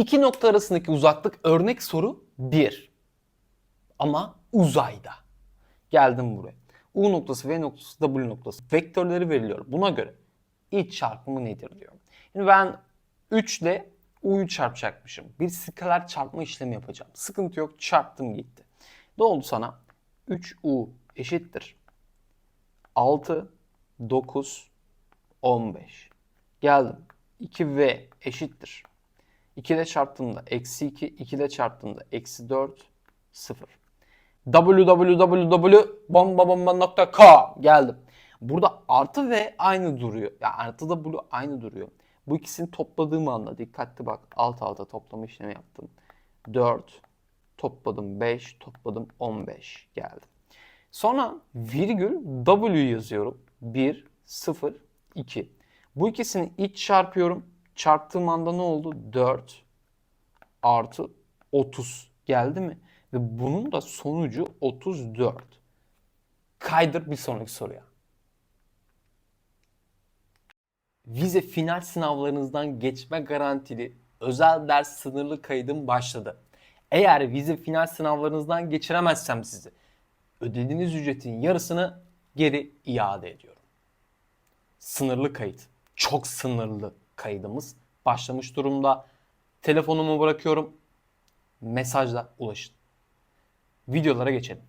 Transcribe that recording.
İki nokta arasındaki uzaklık örnek soru 1. Ama uzayda. Geldim buraya. U noktası, V noktası, W noktası. Vektörleri veriliyor. Buna göre iç çarpımı nedir diyor. Şimdi ben 3 ile U'yu çarpacakmışım. Bir skaler çarpma işlemi yapacağım. Sıkıntı yok. Çarptım gitti. Ne oldu sana? 3U eşittir. 6, 9, 15. Geldim. 2V eşittir. 2 ile çarptığımda eksi 2, 2 ile çarptığımda eksi 4, 0. www.bombabomba.com geldim. Burada artı V aynı duruyor. Yani artı W aynı duruyor. Bu ikisini topladığım anda dikkatli bak alt alta toplama işlemi yaptım. 4 topladım 5 topladım 15 geldi. Sonra virgül W yazıyorum. 1 0 2. Bu ikisini iç çarpıyorum. Çarptığım anda ne oldu? 4 artı 30 geldi mi? Ve bunun da sonucu 34. Kaydır bir sonraki soruya. Vize final sınavlarınızdan geçme garantili özel ders sınırlı kaydım başladı. Eğer vize final sınavlarınızdan geçiremezsem sizi ödediğiniz ücretin yarısını geri iade ediyorum. Sınırlı kayıt. Çok sınırlı kaydımız başlamış durumda. Telefonumu bırakıyorum. Mesajla ulaşın. Videolara geçelim.